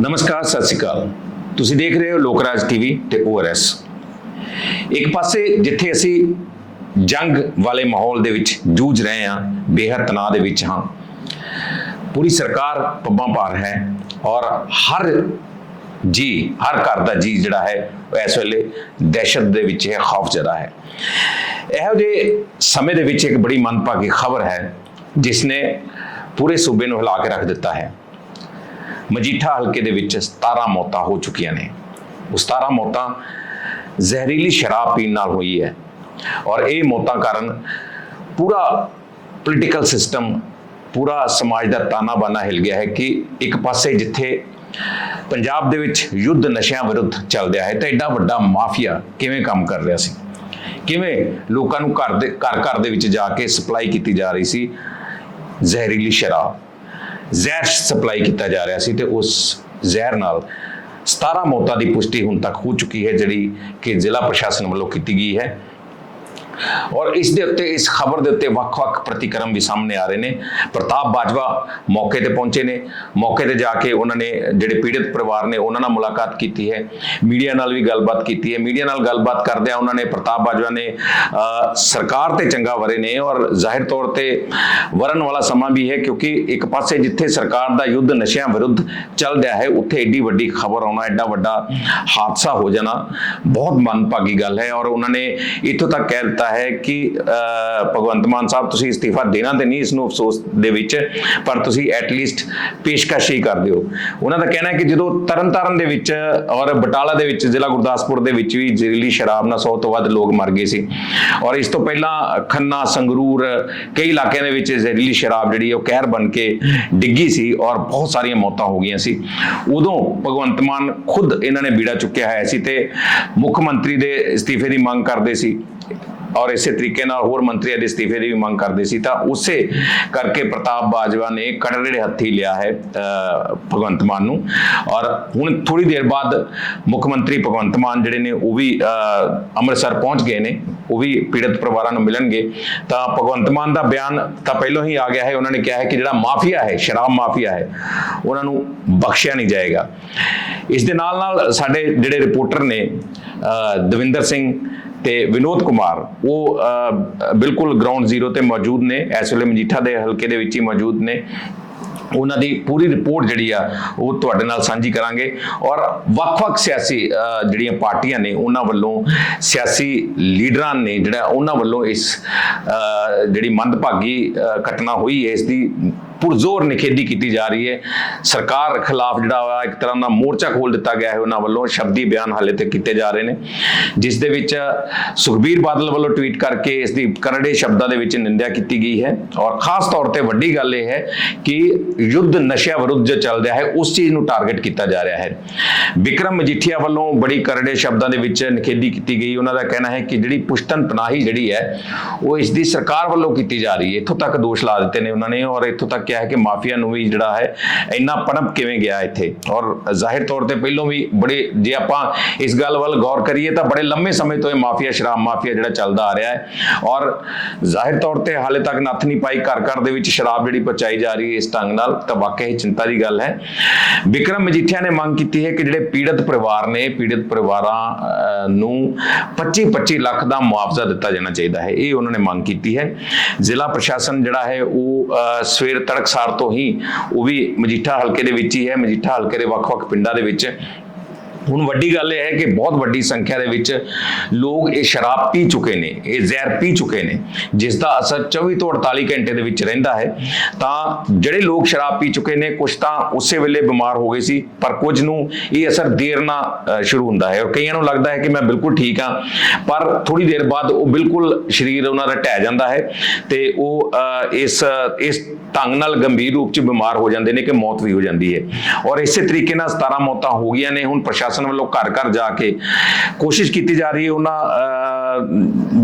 ਨਮਸਕਾਰ, ਸਤਿ ਸ਼੍ਰੀ ਅਕਾਲ। ਤੁਸੀਂ ਦੇਖ ਰਹੇ ਹੋ ਲੋਕਰਾਜ ਟੀਵੀ ਤੇ ਓਆਰਐਸ ਇੱਕ ਪਾਸੇ ਜਿੱਥੇ ਅਸੀਂ ਜੰਗ ਵਾਲੇ ਮਾਹੌਲ ਦੇ ਵਿੱਚ ਜੂਝ ਰਹੇ ਹਾਂ, ਬੇਹੱਦ ਤਣਾਅ ਦੇ ਵਿੱਚ ਹਾਂ, ਪੂਰੀ ਸਰਕਾਰ ਪੱਬਾਂ ਭਾਰ ਹੈ ਔਰ ਹਰ ਜੀ, ਹਰ ਘਰ ਦਾ ਜੀ ਜਿਹੜਾ ਹੈ, ਉਹ ਇਸ ਵੇਲੇ ਦਹਿਸ਼ਤ ਦੇ ਵਿੱਚ ਹੈ, ਖੌਫ ਜ਼ਦਾ ਹੈ। ਇਹੋ ਜਿਹੇ ਸਮੇਂ ਦੇ ਵਿੱਚ ਇੱਕ ਬੜੀ ਮੰਦਭਾਗੀ ਖਬਰ ਹੈ, ਜਿਸ ਨੇ ਪੂਰੇ ਸੂਬੇ ਨੂੰ ਹਿਲਾ ਕੇ ਰੱਖ ਦਿੱਤਾ ਹੈ। ਮਜੀਠਾ ਹਲਕੇ ਦੇ ਵਿੱਚ 17 ਮੌਤਾਂ ਹੋ ਚੁੱਕੀਆਂ ਨੇ। ਉਹ 17 ਮੌਤਾਂ ਜ਼ਹਿਰੀਲੀ ਸ਼ਰਾਬ ਪੀਣ ਨਾਲ ਹੋਈ ਹੈ ਔਰ ਇਹ ਮੌਤਾਂ ਕਾਰਨ ਪੂਰਾ ਪੋਲੀਟੀਕਲ ਸਿਸਟਮ ਪੂਰਾ ਸਮਾਜ ਦਾ ਤਾਣਾ ਬਾਣਾ ਹਿਲ ਗਿਆ ਹੈ ਕਿ ਇੱਕ ਪਾਸੇ ਜਿੱਥੇ ਪੰਜਾਬ ਦੇ ਵਿੱਚ ਯੁੱਧ ਨਸ਼ਿਆਂ ਵਿਰੁੱਧ ਚੱਲ ਰਿਹਾ ਹੈ, ਤਾਂ ਐਡਾ ਵੱਡਾ ਮਾਫੀਆ ਕਿਵੇਂ ਕੰਮ ਕਰ ਰਿਹਾ ਸੀ? ਕਿਵੇਂ ਲੋਕਾਂ ਨੂੰ ਘਰ ਦੇ ਘਰ ਘਰ ਦੇ ਵਿੱਚ ਜਾ ਕੇ ਸਪਲਾਈ ਕੀਤੀ ਜਾ ਰਹੀ ਸੀ ਜ਼ਹਿਰੀਲੀ ਸ਼ਰਾਬ? ਜ਼ਹਿਰ ਸਪਲਾਈ ਕੀਤਾ ਜਾ ਰਿਹਾ ਸੀ ਤੇ ਉਸ ਜ਼ਹਿਰ ਨਾਲ 17 ਮੌਤਾਂ ਦੀ ਪੁਸ਼ਟੀ ਹੁਣ ਤੱਕ ਹੋ ਚੁੱਕੀ ਹੈ, ਜਿਹੜੀ ਕਿ ਜ਼ਿਲ੍ਹਾ ਪ੍ਰਸ਼ਾਸਨ ਵੱਲੋਂ ਕੀਤੀ ਗਈ ਹੈ। ਔਰ ਇਸ ਦੇ ਉੱਤੇ ਇਸ ਖਬਰ ਦੇ ਉੱਤੇ ਵੱਖ-ਵੱਖ ਪ੍ਰਤੀਕਰਮ ਵੀ ਸਾਹਮਣੇ ਆ ਰਹੇ ਨੇ ਪ੍ਰਤਾਪ ਬਾਜਵਾ ਮੌਕੇ ਤੇ ਪਹੁੰਚੇ ਨੇ ਮੌਕੇ ਤੇ ਜਾ ਕੇ ਉਹਨਾਂ ਨੇ ਜਿਹੜੇ ਪੀੜਤ ਪਰਿਵਾਰ ਨੇ ਉਹਨਾਂ ਨਾਲ ਮੁਲਾਕਾਤ ਕੀਤੀ ਹੈ ਮੀਡੀਆ ਨਾਲ ਵੀ ਗੱਲਬਾਤ ਕੀਤੀ ਹੈ ਮੀਡੀਆ ਨਾਲ ਗੱਲਬਾਤ ਕਰਦਿਆਂ ਉਹਨਾਂ ਨੇ ਪ੍ਰਤਾਪ ਬਾਜਵਾ ਨੇ ਸਰਕਾਰ ਤੇ ਚੰਗਾ ਵਰੇ ਨੇ ਔਰ ਜ਼ਾਹਿਰ ਤੌਰ ਤੇ ਵਰਨ ਵਾਲਾ ਸਮਾਂ ਵੀ ਹੈ ਕਿਉਂਕਿ ਇੱਕ ਪਾਸੇ ਜਿੱਥੇ ਸਰਕਾਰ ਦਾ ਯੁੱਧ ਨਸ਼ਿਆਂ ਵਿਰੁੱਧ ਚੱਲ ਰਿਹਾ ਹੈ ਉੱਥੇ ਏਡੀ ਵੱਡੀ ਖਬਰ ਆਉਣਾ ਏਡਾ ਵੱਡਾ ਹਾਦਸਾ ਹੋ ਜਾਣਾ ਬਹੁਤ ਮੰਦਭਾਗੀ ਗੱਲ ਹੈ ਔਰ ਉਹਨਾਂ ਨੇ ਇੱਥੋਂ ਤੱਕ ਕਹਿ ਦਿੱਤਾ ਹੈ ਕਿ ਅਹ, ਭਗਵੰਤ ਮਾਨ ਸਾਹਿਬ ਤੁਸੀਂ ਅਸਤੀਫਾ ਦੇਣਾ ਤੇ ਨਹੀਂ ਇਸ ਨੂੰ ਅਫਸੋਸ ਦੇ ਵਿੱਚ ਪਰ ਤੁਸੀਂ ਐਟਲੀਸਟ ਪੇਸ਼ਕਸ਼ ਹੀ ਕਰ ਦਿਓ। ਉਹਨਾਂ ਦਾ ਕਹਿਣਾ ਹੈ ਕਿ ਜਦੋਂ ਤਰਨਤਾਰਨ ਦੇ ਵਿੱਚ ਔਰ ਬਟਾਲਾ ਦੇ ਵਿੱਚ ਜ਼ਿਲ੍ਹਾ ਗੁਰਦਾਸਪੁਰ ਦੇ ਵਿੱਚ ਵੀ ਜ਼ਹਿਰੀਲੀ ਸ਼ਰਾਬ ਨਾਲ 100 ਤੋਂ ਵੱਧ ਲੋਕ ਮਰ ਗਏ ਸੀ। ਔਰ ਇਸ ਤੋਂ ਪਹਿਲਾਂ ਖੰਨਾ ਸੰਗਰੂਰ ਕਈ ਇਲਾਕਿਆਂ ਦੇ ਵਿੱਚ ਜ਼ਹਿਰੀਲੀ ਸ਼ਰਾਬ ਜਿਹੜੀ ਉਹ ਕਹਿਰ ਬਣ ਕੇ ਡਿੱਗੀ ਸੀ ਔਰ ਬਹੁਤ ਸਾਰੀਆਂ ਮੌਤਾਂ ਹੋ ਗਈਆਂ ਸੀ। ਉਦੋਂ ਭਗਵੰਤ ਮਾਨ ਖੁਦ ਇਹਨਾਂ ਨੇ ਬੀੜਾ ਚੁੱਕਿਆ ਹੋਇਆ ਸੀ ਤੇ ਮੁੱਖ ਮੰਤਰੀ ਦੇ ਅਸਤੀਫੇ ਦੀ ਮੰਗ ਕਰਦੇ ਸੀ। ਔਰ ਇਸੇ ਤਰੀਕੇ ਨਾਲ ਹੋਰ ਮੰਤਰੀਆਂ ਦੇ ਅਸਤੀਫੇ ਦੀ ਵੀ ਮੰਗ ਕਰਦੇ ਸੀ ਤਾਂ ਉਸੇ ਕਰਕੇ ਪ੍ਰਤਾਪ ਬਾਜਵਾ ਨੇ ਕੜੜੇ ਹੱਥੀ ਲਿਆ ਹੈ ਭਗਵੰਤ ਮਾਨ ਨੂੰ। ਔਰ ਹੁਣ ਥੋੜੀ ਦੇਰ ਬਾਅਦ ਮੁੱਖ ਮੰਤਰੀ ਭਗਵੰਤ ਮਾਨ ਜਿਹੜੇ ਨੇ ਉਹ ਵੀ ਅੰਮ੍ਰਿਤਸਰ ਪਹੁੰਚ ਗਏ ਨੇ ਉਹ ਵੀ ਪੀੜਤ ਪਰਿਵਾਰਾਂ ਨੂੰ ਮਿਲਣਗੇ। ਤਾਂ ਭਗਵੰਤ ਮਾਨ ਦਾ ਬਿਆਨ ਤਾਂ ਪਹਿਲਾਂ ਹੀ ਆ ਗਿਆ ਹੈ ਉਹਨਾਂ ਨੇ ਕਿਹਾ ਹੈ ਕਿ ਜਿਹੜਾ ਮਾਫੀਆ ਹੈ ਸ਼ਰਾਬ ਮਾਫੀਆ ਹੈ ਉਹਨਾਂ ਨੂੰ ਬਖਸ਼ਿਆ ਨਹੀਂ ਜਾਏਗਾ। ਇਸ ਦੇ ਨਾਲ ਨਾਲ ਸਾਡੇ ਜਿਹੜੇ ਰਿਪੋਰਟਰ ਨੇ ਅਹ, ਦਵਿੰਦਰ ਸਿੰਘ ਤੇ ਵਿਨੋਦ ਕੁਮਾਰ ਉਹ ਬਿਲਕੁਲ ਗਰਾਊਂਡ ਜ਼ੀਰੋ ਤੇ ਮੌਜੂਦ ਨੇ ਇਸ ਵੇਲੇ ਮਜੀਠਾ ਦੇ ਹਲਕੇ ਦੇ ਵਿੱਚ ਹੀ ਮੌਜੂਦ ਨੇ। ਉਹਨਾਂ ਦੀ ਪੂਰੀ ਰਿਪੋਰਟ ਜਿਹੜੀ ਆ ਉਹ ਤੁਹਾਡੇ ਨਾਲ ਸਾਂਝੀ ਕਰਾਂਗੇ। ਔਰ ਵੱਖ-ਵੱਖ ਸਿਆਸੀ ਅਹ, ਜਿਹੜੀਆਂ ਪਾਰਟੀਆਂ ਨੇ ਉਹਨਾਂ ਵੱਲੋਂ ਸਿਆਸੀ ਲੀਡਰਾਂ ਨੇ ਜਿਹੜਾ ਉਹਨਾਂ ਵੱਲੋਂ ਇਸ ਜਿਹੜੀ ਮੰਦਭਾਗੀ ਘਟਨਾ ਹੋਈ ਹੈ ਇਸ ਦੀ ਪੁਰਜ਼ੋਰ ਨਿਖੇਧੀ ਕੀਤੀ ਜਾ ਰਹੀ ਹੈ। ਸਰਕਾਰ ਖਿਲਾਫ ਜਿਹੜਾ ਵਾ ਇੱਕ ਤਰ੍ਹਾਂ ਦਾ ਮੋਰਚਾ ਖੋਲ ਦਿੱਤਾ ਗਿਆ ਹੈ ਉਹਨਾਂ ਵੱਲੋਂ, ਸ਼ਬਦੀ ਬਿਆਨ ਹਾਲੇ ਤੱਕ ਕੀਤੇ ਜਾ ਰਹੇ ਨੇ। ਜਿਸ ਦੇ ਵਿੱਚ ਸੁਖਬੀਰ ਬਾਦਲ ਵੱਲੋਂ ਟਵੀਟ ਕਰਕੇ ਇਸ ਦੀ ਕਰੜੇ ਸ਼ਬਦਾਂ ਦੇ ਵਿੱਚ ਨਿੰਦਿਆ ਕੀਤੀ ਗਈ ਹੈ। ਔਰ ਖਾਸ ਤੌਰ ਤੇ ਵੱਡੀ ਗੱਲ ਇਹ ਹੈ ਕਿ ਯੁੱਧ ਨਸ਼ਿਆਂ ਵਿਰੁੱਧ ਜੋ ਚੱਲ ਰਿਹਾ ਹੈ, ਉਸ ਚੀਜ਼ ਨੂੰ ਟਾਰਗੇਟ ਕੀਤਾ ਜਾ ਰਿਹਾ ਹੈ। ਵਿਕਰਮ ਮਜੀਠੀਆ ਵੱਲੋਂ ਬੜੀ ਕਰੜੇ ਸ਼ਬਦਾਂ ਦੇ ਵਿੱਚ ਨਿਖੇਧੀ ਕੀਤੀ ਗਈ। ਉਹਨਾਂ ਦਾ ਕਹਿਣਾ ਹੈ ਕਿ ਜਿਹੜੀ ਪੁਸ਼ਤਨ ਪਨਾਹੀ ਜਿਹੜੀ ਹੈ, ਉਹ ਇਸ ਦੀ ਸਰਕਾਰ ਵੱਲੋਂ ਕੀਤੀ ਜਾ ਰਹੀ ਹੈ। ਇੱਥੋਂ ਤੱਕ ਦੋਸ਼ ਲਾ ਦਿੱਤੇ ਨੇ ਉਹਨਾਂ ਨੇ ਔਰ ਇੱਥੋਂ ਤੱਕ ਕਿਹਾ ਹੈ ਕਿ ਮਾਫੀਆ ਨੂੰ ਵੀ ਜਿਹੜਾ ਹੈ ਇੰਨਾ ਪਣਪ ਕਿਵੇਂ ਗਿਆ ਇੱਥੇ? ਔਰ ਜ਼ਾਹਿਰ ਤੌਰ ਤੇ ਪਹਿਲਾਂ ਵੀ ਬੜੇ ਜੇ ਆਪਾਂ ਇਸ ਗੱਲ ਵੱਲ ਗੌਰ ਕਰੀਏ ਤਾਂ ਬੜੇ ਲੰਮੇ ਸਮੇਂ ਤੋਂ ਇਹ ਮਾਫੀਆ ਸ਼ਰਾਬ ਮਾਫੀਆ ਜਿਹੜਾ ਚੱਲਦਾ ਆ ਰਿਹਾ ਹੈ। ਔਰ ਜ਼ਾਹਿਰ ਤੌਰ ਤੇ ਹਾਲੇ ਤੱਕ ਨੱਥ ਨਹੀਂ ਪਾਈ ਘਰ ਘਰ ਦੇ ਵਿੱਚ ਸ਼ਰਾਬ ਜਿਹੜੀ ਪਹੁੰਚਾਈ ਜਾ ਰਹੀ ਹੈ ਇਸ ਢੰਗ ਨਾਲ ਤਾਂ ਵਾਕਈ ਚਿੰਤਾ ਦੀ ਗੱਲ ਹੈ। ਵਿਕਰਮ ਮਜੀਠੀਆ ਨੇ ਮੰਗ ਕੀਤੀ ਹੈ ਕਿ ਜਿਹੜੇ ਪੀੜਤ ਪਰਿਵਾਰ ਨੇ ਪੀੜਤ ਪਰਿਵਾਰਾਂ ਅਹ, ਨੂੰ 25-25 ਲੱਖ ਦਾ ਮੁਆਵਜ਼ਾ ਦਿੱਤਾ ਜਾਣਾ ਚਾਹੀਦਾ ਹੈ। ਇਹ ਉਹਨਾਂ ਨੇ ਮੰਗ ਕੀਤੀ ਹੈ। ਜ਼ਿਲ੍ਹਾ ਪ੍ਰਸ਼ਾਸਨ ਜਿਹੜਾ ਹੈ ਉਹ ਅਹ, ਸਵੇਰ ਤੜਕਸਾਰ ਤੋਂ ਹੀ ਉਹ ਵੀ ਮਜੀਠਾ ਹਲਕੇ ਦੇ ਵਿੱਚ ਹੀ ਹੈ, ਮਜੀਠਾ ਹਲਕੇ ਦੇ ਵੱਖ-ਵੱਖ ਪਿੰਡਾਂ ਦੇ ਵਿੱਚ ਹੁਣ ਵੱਡੀ ਗੱਲ ਇਹ ਹੈ ਕਿ ਬਹੁਤ ਵੱਡੀ ਸੰਖਿਆ ਦੇ ਵਿੱਚ ਲੋਕ ਇਹ ਸ਼ਰਾਬ ਪੀ ਚੁੱਕੇ ਨੇ, ਇਹ ਜ਼ਹਿਰ ਪੀ ਚੁੱਕੇ ਨੇ ਜਿਸ ਦਾ ਅਸਰ 24 ਤੋਂ 48 ਘੰਟੇ ਦੇ ਵਿੱਚ ਰਹਿੰਦਾ ਹੈ। ਤਾਂ ਜਿਹੜੇ ਲੋਕ ਸ਼ਰਾਬ ਪੀ ਚੁੱਕੇ ਨੇ ਕੁਝ ਤਾਂ ਉਸੇ ਵੇਲੇ ਬਿਮਾਰ ਹੋ ਗਏ ਸੀ, ਪਰ ਕੁਝ ਨੂੰ ਇਹ ਅਸਰ ਦੇਰ ਨਾਲ ਸ਼ੁਰੂ ਹੁੰਦਾ ਹੈ ਔਰ ਕਈਆਂ ਨੂੰ ਲੱਗਦਾ ਹੈ ਕਿ ਮੈਂ ਬਿਲਕੁਲ ਠੀਕ ਹਾਂ, ਪਰ ਥੋੜੀ ਦੇਰ ਬਾਅਦ ਉਹ ਬਿਲਕੁਲ ਸਰੀਰ ਉਹਨਾਂ ਦਾ ਢਹਿ ਜਾਂਦਾ ਹੈ ਤੇ ਉਹ ਇਸ ਇਸ ਢੰਗ ਨਾਲ ਗੰਭੀਰ ਰੂਪ ਚ ਬਿਮਾਰ ਹੋ ਜਾਂਦੇ ਨੇ ਕਿ ਮੌਤ ਵੀ ਹੋ ਜਾਂਦੀ ਹੈ। ਔਰ ਇਸੇ ਤਰੀਕੇ ਨਾਲ 17 ਮੌਤਾਂ ਹੋ ਗਈਆਂ ਨੇ, ਹੁਣ ਪ੍ਰਸ਼ਾਸਨ ਵੱਲੋਂ ਘਰ ਘਰ ਜਾ ਕੇ ਕੋਸ਼ਿਸ਼ ਕੀਤੀ ਜਾ ਰਹੀ ਹੈ ਉਹਨਾਂ